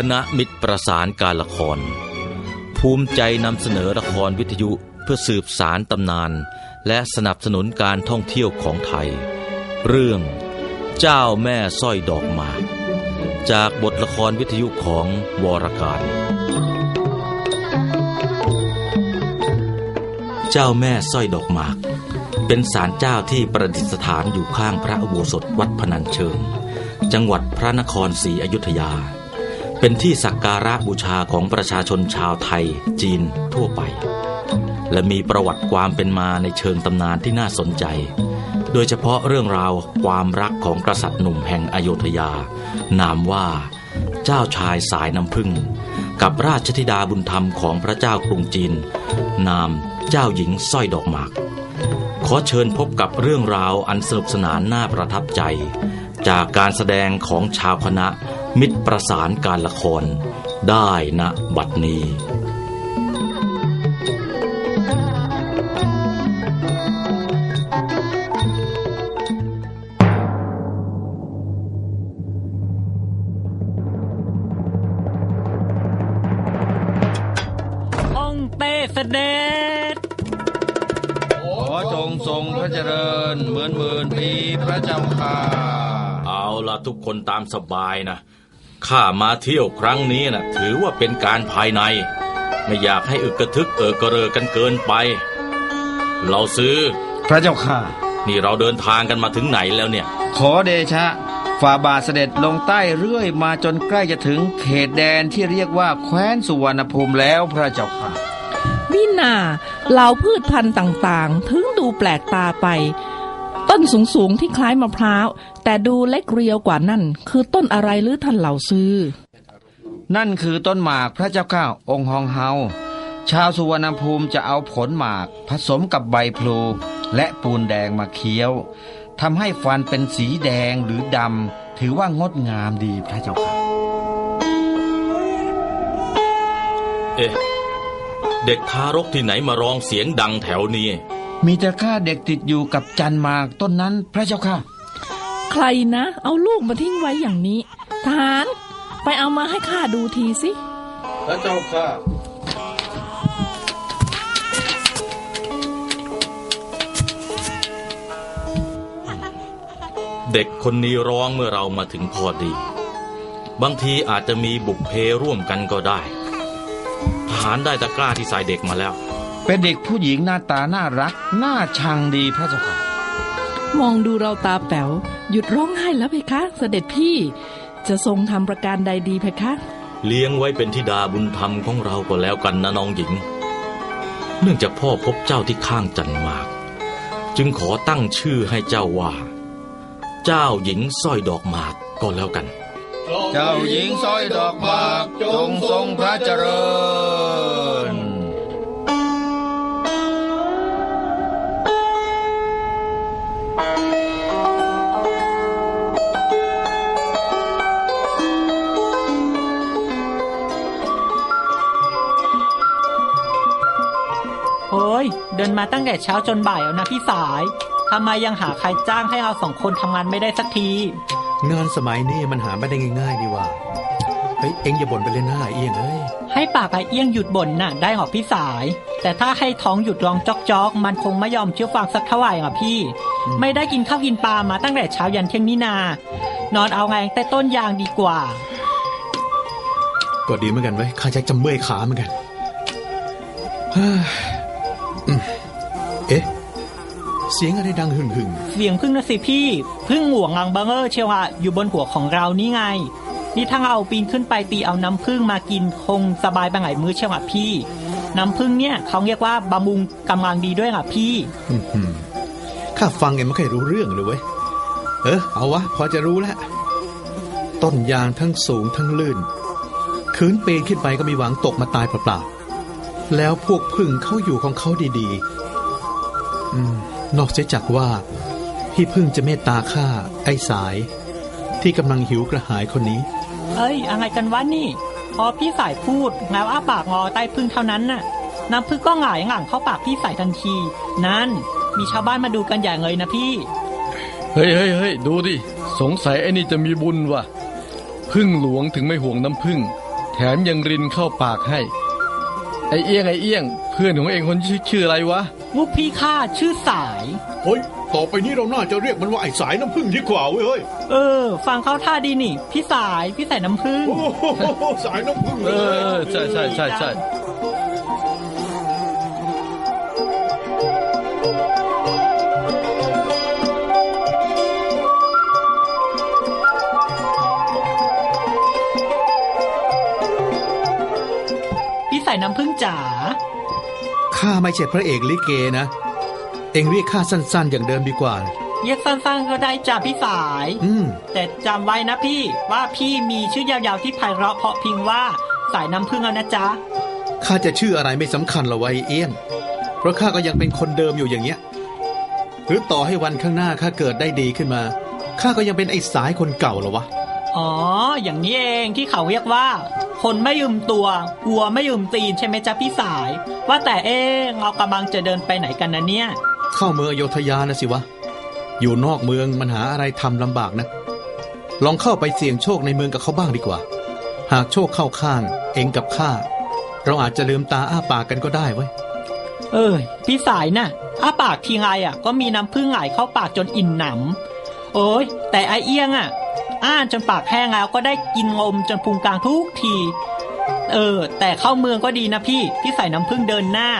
คณะมิตรประสานการละคร ภูมิใจนำเสนอละครวิทยุเพื่อสืบสารตำนาน และสนับสนุนการท่องเที่ยวของไทย เรื่องเจ้าแม่สร้อยดอกหมากจากบทละครวิทยุของวรการ เจ้าแม่สร้อยดอกหมาก เป็นศาลเจ้าที่ประดิษฐานอยู่ข้างพระอุโบสถวัดพนัญเชิง จังหวัดพระนครศรีอยุธยา เป็นที่สักการะบูชาของประชาชนชาวไทย จีน ทั่วไป และมีประวัติความเป็นมาในเชิงตำนานที่น่าสนใจ โดยเฉพาะเรื่องราวความรักของกษัตริย์หนุ่มแห่งอโยธยา นามว่า เจ้าชายสายน้ำพึ่ง กับราชธิดาบุญธรรมของพระเจ้ากรุงจีน นามเจ้าหญิงสร้อยดอกหมาก ขอเชิญพบกับเรื่องราวอันสนุกสนานน่าประทับใจ จากการแสดงของชาวคณะ มิตรประสานการละคร ได้ณบัดนี้องค์เต้เสด็จขอจงทรงพระเจริญเหมือนหมื่นปีพระเจ้าค่ะ เอาละทุกคนตามสบายนะ ข้ามาเที่ยวครั้งนี้นะถือว่าเป็นการภายใน ไม่อยากให้อึกกระทึกเออกระเรอกันเกินไป เราซื้อ พระเจ้าค่ะ นี่เราเดินทางกันมาถึงไหนแล้วเนี่ย ขอเดชะฝ่าบาทเสด็จลงใต้เรื่อยมาจนใกล้จะถึงเขตแดนที่เรียกว่าแคว้นสุวรรณภูมิแล้วพระเจ้าค่ะมิน่าเหล่าพืชพันธุ์ต่างๆ ถึงดูแปลกตาไป ต้นสูงๆที่คล้ายมะพร้าว แต่ดูเล็กเรียวกว่านั่น คือต้นอะไรหรือท่านเหล่าซื้อ นั่นคือต้นหมากพระเจ้าข้าองค์ฮองเฮา ชาวสุวรรณภูมิจะเอาผลหมาก ผสมกับใบพลูและปูนแดงมาเคี้ยวทำให้ฟันเป็นสีแดงหรือดำถือว่างดงามดีพระเจ้าค่ะ เอ๊ะ เด็กทารกที่ไหนมาร้องเสียงดังแถวนี้ มีแต่ข้าเด็กติดอยู่กับจันหมากต้นนั้นพระเจ้าค่ะ ใครนะ เอาลูกมาทิ้งไว้อย่างนี้ ทหาร ไปเอามาให้ข้าดูทีสิพระเจ้าค่ะ เด็กคนนี้ร้องเมื่อเรามาถึงพอดี บางทีอาจจะมีบุกเพร่วมกันก็ได้ ทหารได้ตะกร้าที่ใส่เด็กมาแล้ว เป็นเด็กผู้หญิงหน้าตาน่ารัก น่าชังดีพระเจ้าค่ะ มองดูเราตาแป๋วหยุดร้องไห้แล้วเพคะ เสด็จพี่ จะทรงทำประการใดดีเพคะ เลี้ยงไว้เป็นธิดาบุญธรรมของเราก็แล้วกันนะน้องหญิง เนื่องจากพ่อพบเจ้าที่ข้างจันหมาก จึงขอตั้งชื่อให้เจ้าว่า เจ้าหญิงสร้อยดอกหมากก็แล้วกัน เจ้าหญิงสร้อยดอกหมากจงทรงพระเจริญ เดินมาตั้งแต่เช้าจนบ่ายแล้วนะพี่สายทำไมยังหาใครจ้างให้เราสองคนทำงานไม่ได้สักที งานสมัยนี้มันหาไม่ได้ง่ายๆดีว่าเฮ้ยเอ็งอย่าบ่นไปเลยหน้าเอียงเอ้ยให้ปากไอเอี้ยงหยุดบ่นน่ะ ได้หรอพี่สาย แต่ถ้าให้ท้องหยุดร้องจอกจอกๆมันคงไม่ยอมเชื่อฟังสักเท่าไหร่อะพี่ ไม่ได้กินข้าวกินปลามาตั้งแต่เช้ายันเที่ยงนี่นา นอนเอาไงแต่ต้นยางดีกว่า ก็ดีเหมือนกันไว้ยข้าจะจำเมื่อยขาเหมือนกันเฮ้ยอืม เอ๊ะ เสียงอะไรดังหึ่งหึ่งเสียงพึ่งนะสิพี่พึ่งหวงรังเบงเออร์เชียวอะอยู่บนหัวของเรานี่ไง นี่ถ้าเราปีนขึ้นไปตีเอาน้ำพึ่งมากินคงสบายไปไหนมือเชียวอะพี่ น้ำพึ่งเนี่ยเขาเรียกว่าบำรุงกำลังดีด้วยอะพี่ๆอื้อหือข้าฟังเอ็งไม่ค่อยรู้เรื่องเลยเว้ยเออเอาวะ พอจะรู้แล้วต้นยางทั้งสูงทั้งลื่นคืนปีนขึ้นไปก็มีหวังตกมาตายเปล่าๆแล้วพวกพึ่งเขาอยู่ของเขาดีๆอืม นอกเสียจากว่าพี่พึ่งจะเมตตาข้าไอ้สาย ที่กำลังหิวกระหายคนนี้ เอ้ยอะไรกันวะนี่ พอพี่สายพูดแล้วอ้าปากงอใต้พึ่งเท่านั้นน่ะน้ำพึ่งก็หงายหลังเข้าปากพี่สายทันที นั่นมีชาวบ้านมาดูกันอย่างเลยนะพี่ เฮ้ยเฮ้ยเฮ้ยดูดิ สงสัยไอ้นี่จะมีบุญว่ะ พึ่งหลวงถึงไม่ห่วงน้ำพึ่ง แถมยังรินเข้าปากให้ ไอ้เอี้ยงไอ้เอี้ยง เพื่อนของเองคนชื่อชื่ออะไรวะ ลูกพี่ข้าชื่อสาย เฮ้ย ต่อไปนี้เราน่าจะเรียกมันว่าไอ้สายน้ำผึ้งดีกว่าเว้ยเฮ้ยเออ ฟังเข้าท่าดีนี่ พี่สาย พี่สายน้ำผึ้ง โอ้โหสายน้ำผึ้งเอเลย อ ใช่ใช่ใช่ใช่พี่สายน้ำผึ้งจ๋า ข้าไม่ใช่พระเอกลิเกนะ เอ็งเรียกข้าสั้น ๆ อย่างเดิมดีกว่า เรียกสั้นๆก็ได้จ้าพี่สาย อืม แต่จำไว้นะพี่ว่าพี่มีชื่อยาวๆที่ไพเราะเพราะพริงว่าสายน้ำผึ้งแล้วนะจ๊ะ ข้าจะชื่ออะไรไม่สำคัญหรอกไว้เอี้ยงเพราะข้าก็ยังเป็นคนเดิมอยู่อย่างเงี้ย หรือต่อให้วันข้างหน้าข้าเกิดได้ดีขึ้นมา ข้าก็ยังเป็นไอ้สายคนเก่าเหรอวะ อ๋อ อย่างนี้เองที่เขาเรียกว่า คนไม่ยืมตัววัวไม่ยืมตีนใช่ไหมจ๊ะพี่สาย ว่าแต่เอ๊ะเรากำลังจะเดินไปไหนกันนะเนี่ย เข้าเมืองอโยธยานะสิวะ อยู่นอกเมืองมันหาอะไรทำลำบากนะ ลองเข้าไปเสี่ยงโชคในเมืองกับเขาบ้างดีกว่า หากโชคเข้าข้าง เองกับข้าเราอาจจะลืมตาอ้าปากกันก็ได้เว้ย เออพี่สายน่ะอ้าปากทีไรอะ ก็มีน้ำผึ้งไหลเข้าปากจนอิ่มหนำโอ้ยแต่ไอเอี้ยงอะ อ้านจนปากแห้งแล้วก็ได้กินงมจนพุงกลางทุกที เออ แต่เข้าเมืองก็ดีนะพี่พี่ใส่น้ำพึ่งเดินหน้า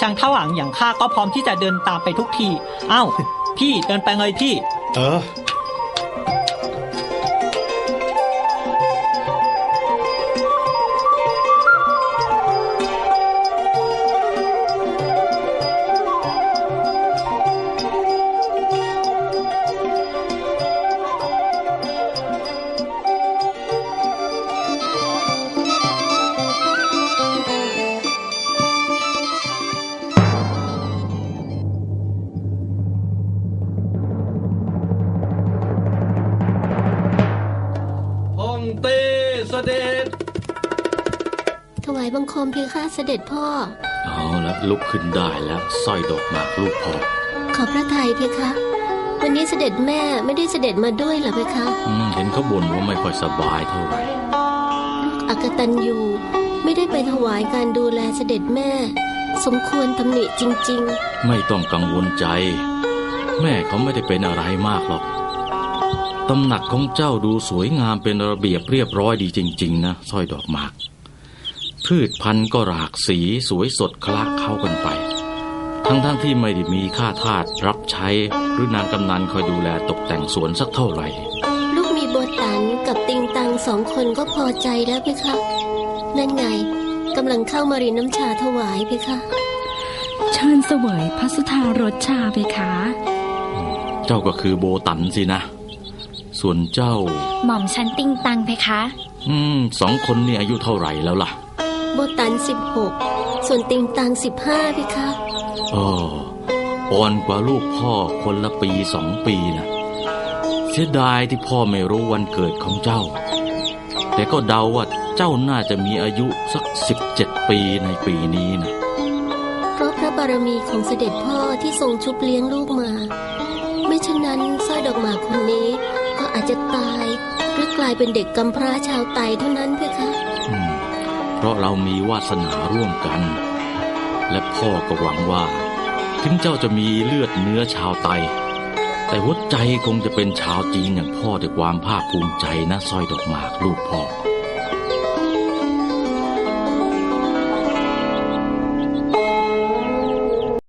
ช่างเท่าหลังอย่างข้าก็พร้อมที่จะเดินตามไปทุกที เอ้า พี่เดินไปเลยพี่ เออายบังคมเพคะเสด็จพ่อ เอาละลุกขึ้นได้แล้วสร้อยดอกหมากลูกพ่อ ขอบพระทัยเพคะ วันนี้เสด็จแม่ไม่ได้เสด็จมาด้วยเหรอเพคะอืมเห็นเขาบ่นว่าไม่ค่อยสบายเท่าไหร่อักตันยูไม่ได้ไปถวายการดูแลเสด็จแม่ สมควรตำหนิจริงไม่ต้องกังวลใจ แม่เขาไม่ได้เป็นอะไรมากหรอกตำหนักของเจ้าดูสวยงามเป็นระเบียบเรียบร้อยดีจริง ๆ นะสร้อยดอกหมาก พืชพันธุ์ก็หลากสีสวยสดคละเข้ากันไป ทั้งๆทที่ไม่ได้มีข้าทาสรับใช้หรือนางกำนันคอยดูแลตกแต่งสวนสักเท่าไหร่ๆลูกมีโบตันกับติงตังสองคนก็พอใจแล้วเพคะ นั่นไงกำลังเข้ามารินน้ำชาถวายเพคะ เชิญเสวยพระสุธารสชาเพคะ เจ้าก็คือโบตันสินะ ส่วนเจ้า หม่อมฉันติงตังเพคะ อืมสองคนนี่อายุเท่าไหร่แล้วล่ะ โบตันสิบหกส่วนติงตังสิบห้าเพคะอ๋ออ่อนกว่าลูกพ่อคนละปีสองปีนะเสียดายที่พ่อไม่รู้วันเกิดของเจ้า แต่ก็เดาว่าเจ้าน่าจะมีอายุสักสิบเจ็ดปีในปีนี้นะเพราะพระบารมีของเสด็จพ่อที่ทรงชุบเลี้ยงลูกมา ไม่เช่นนั้นสร้อยดอกหมากคนนี้ ก็อาจจะตายหรือกลายเป็นเด็กกำพร้าชาวไตเท่านั้นเพคะอืมเพ ราะเรามีวาสนาร่วมกัน และพ่อก็หวังว่า ถึงเจ้าจะมีเลือดเนื้อชาวไต แต่หัวใจคงจะเป็นชาวจีนอย่างพ่อด้วยความภาคภูมิใจนะสร้อยดอกหมากลูกพ่อ